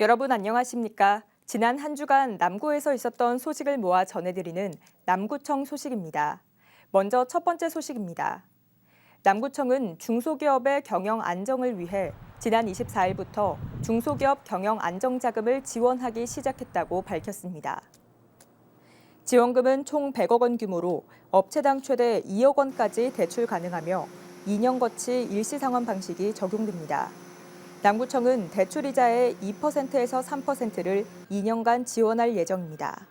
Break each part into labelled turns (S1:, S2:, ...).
S1: 여러분 안녕하십니까? 지난 한 주간 남구에서 있었던 소식을 모아 전해드리는 남구청 소식입니다. 먼저 첫 번째 소식입니다. 남구청은 중소기업의 경영 안정을 위해 지난 24일부터 중소기업 경영 안정 자금을 지원하기 시작했다고 밝혔습니다. 지원금은 총 100억 원 규모로 업체당 최대 2억 원까지 대출 가능하며 2년 거치 일시 상환 방식이 적용됩니다. 남구청은 대출이자의 2%에서 3%를 2년간 지원할 예정입니다.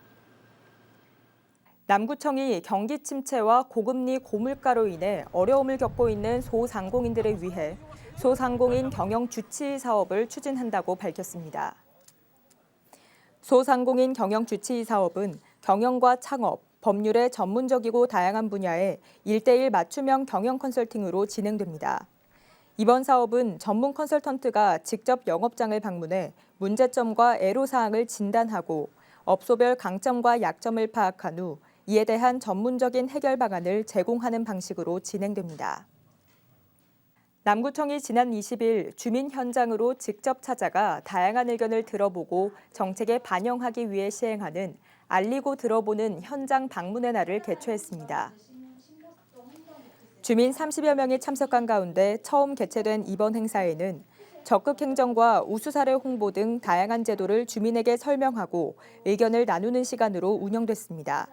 S1: 남구청이 경기 침체와 고금리 고물가로 인해 어려움을 겪고 있는 소상공인들을 위해 소상공인 경영 주치 사업을 추진한다고 밝혔습니다. 소상공인 경영 주치 사업은 경영과 창업, 법률의 전문적이고 다양한 분야의 1대1 맞춤형 경영 컨설팅으로 진행됩니다. 이번 사업은 전문 컨설턴트가 직접 영업장을 방문해 문제점과 애로사항을 진단하고 업소별 강점과 약점을 파악한 후 이에 대한 전문적인 해결 방안을 제공하는 방식으로 진행됩니다. 남구청이 지난 20일 주민 현장으로 직접 찾아가 다양한 의견을 들어보고 정책에 반영하기 위해 시행하는 알리고 들어보는 현장 방문의 날을 개최했습니다. 주민 30여 명이 참석한 가운데 처음 개최된 이번 행사에는 적극 행정과 우수 사례 홍보 등 다양한 제도를 주민에게 설명하고 의견을 나누는 시간으로 운영됐습니다.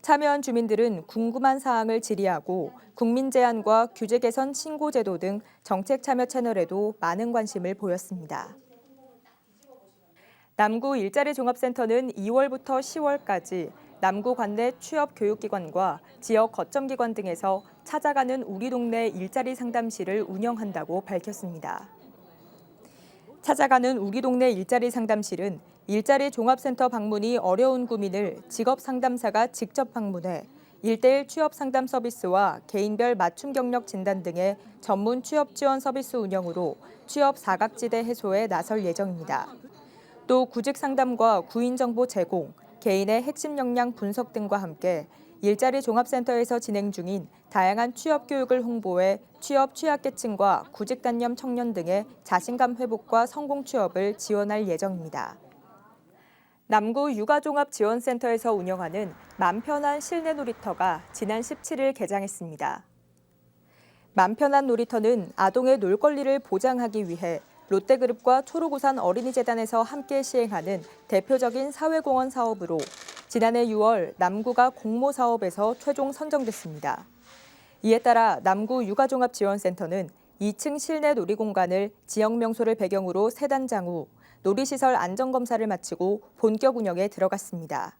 S1: 참여한 주민들은 궁금한 사항을 질의하고 국민 제안과 규제 개선 신고 제도 등 정책 참여 채널에도 많은 관심을 보였습니다. 남구 일자리 종합센터는 2월부터 10월까지 남구 관내 취업 교육기관과 지역 거점기관 등에서 찾아가는 우리 동네 일자리 상담실을 운영한다고 밝혔습니다. 찾아가는 우리 동네 일자리 상담실은 일자리 종합센터 방문이 어려운 구민을 직업 상담사가 직접 방문해 일대일 취업 상담 서비스와 개인별 맞춤 경력 진단 등의 전문 취업 지원 서비스 운영으로 취업 사각지대 해소에 나설 예정입니다. 또 구직 상담과 구인 정보 제공, 개인의 핵심 역량 분석 등과 함께 일자리 종합센터에서 진행 중인 다양한 취업 교육을 홍보해 취업 취약계층과 구직 단념 청년 등의 자신감 회복과 성공 취업을 지원할 예정입니다. 남구 육아종합지원센터에서 운영하는 맘편한 실내 놀이터가 지난 17일 개장했습니다. 맘편한 놀이터는 아동의 놀 권리를 보장하기 위해 롯데그룹과 초록우산 어린이재단에서 함께 시행하는 대표적인 사회공헌 사업으로 지난해 6월 남구가 공모 사업에서 최종 선정됐습니다. 이에 따라 남구 육아종합지원센터는 2층 실내 놀이공간을 지역 명소를 배경으로 세단장 후 놀이시설 안전검사를 마치고 본격 운영에 들어갔습니다.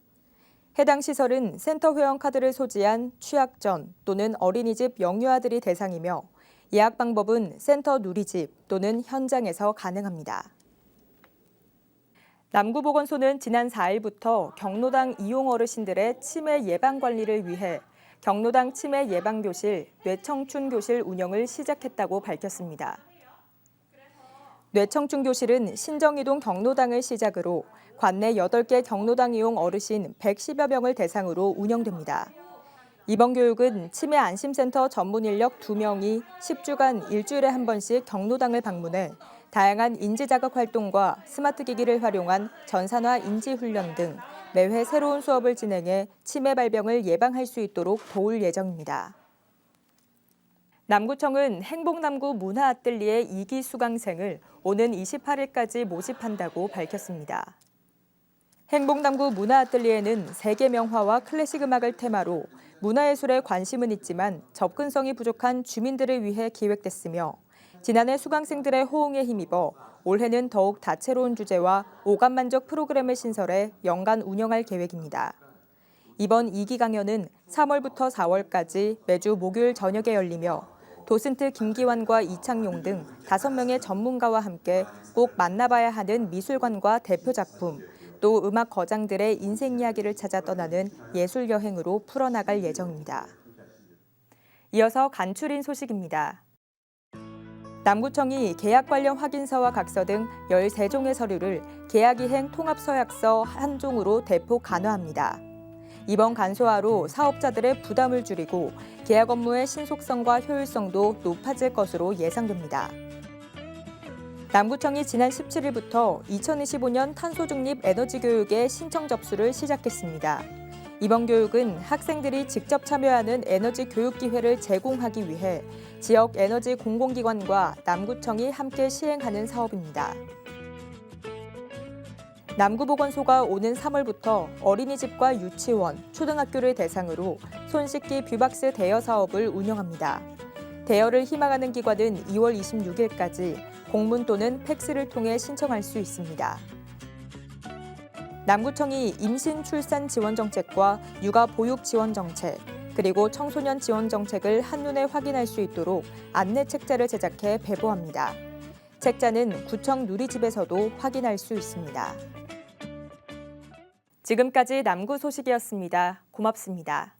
S1: 해당 시설은 센터 회원 카드를 소지한 취약전 또는 어린이집 영유아들이 대상이며 예약 방법은 센터 누리집 또는 현장에서 가능합니다. 남구보건소는 지난 4일부터 경로당 이용 어르신들의 치매 예방 관리를 위해 경로당 치매 예방 교실, 뇌청춘 교실 운영을 시작했다고 밝혔습니다. 뇌청춘 교실은 신정이동 경로당을 시작으로 관내 8개 경로당 이용 어르신 110여 명을 대상으로 운영됩니다. 이번 교육은 치매 안심센터 전문 인력 2명이 10주간 일주일에 한 번씩 경로당을 방문해 다양한 인지 자극 활동과 스마트 기기를 활용한 전산화 인지 훈련 등 매회 새로운 수업을 진행해 치매 발병을 예방할 수 있도록 도울 예정입니다. 남구청은 행복남구 문화아뜰리에 2기 수강생을 오는 28일까지 모집한다고 밝혔습니다. 행복남구 문화아뜰리에는 세계 명화와 클래식 음악을 테마로 문화예술에 관심은 있지만 접근성이 부족한 주민들을 위해 기획됐으며 지난해 수강생들의 호응에 힘입어 올해는 더욱 다채로운 주제와 오감 만족 프로그램을 신설해 연간 운영할 계획입니다. 이번 2기 강연은 3월부터 4월까지 매주 목요일 저녁에 열리며 도슨트 김기환과 이창용 등 5명의 전문가와 함께 꼭 만나봐야 하는 미술관과 대표 작품, 또 음악 거장들의 인생 이야기를 찾아 떠나는 예술 여행으로 풀어나갈 예정입니다. 이어서 간추린 소식입니다. 남구청이 계약 관련 확인서와 각서 등 13종의 서류를 계약이행 통합서약서 한 종으로 대폭 간화합니다. 이번 간소화로 사업자들의 부담을 줄이고 계약 업무의 신속성과 효율성도 높아질 것으로 예상됩니다. 남구청이 지난 17일부터 2025년 탄소 중립 에너지 교육의 신청 접수를 시작했습니다. 이번 교육은 학생들이 직접 참여하는 에너지 교육 기회를 제공하기 위해 지역 에너지 공공기관과 남구청이 함께 시행하는 사업입니다. 남구보건소가 오는 3월부터 어린이집과 유치원, 초등학교를 대상으로 손 씻기 뷰박스 대여 사업을 운영합니다. 대여를 희망하는 기관은 2월 26일까지 공문 또는 팩스를 통해 신청할 수 있습니다. 남구청이 임신 출산 지원 정책과 육아 보육 지원 정책, 그리고 청소년 지원 정책을 한눈에 확인할 수 있도록 안내 책자를 제작해 배부합니다. 책자는 구청 누리집에서도 확인할 수 있습니다. 지금까지 남구 소식이었습니다. 고맙습니다.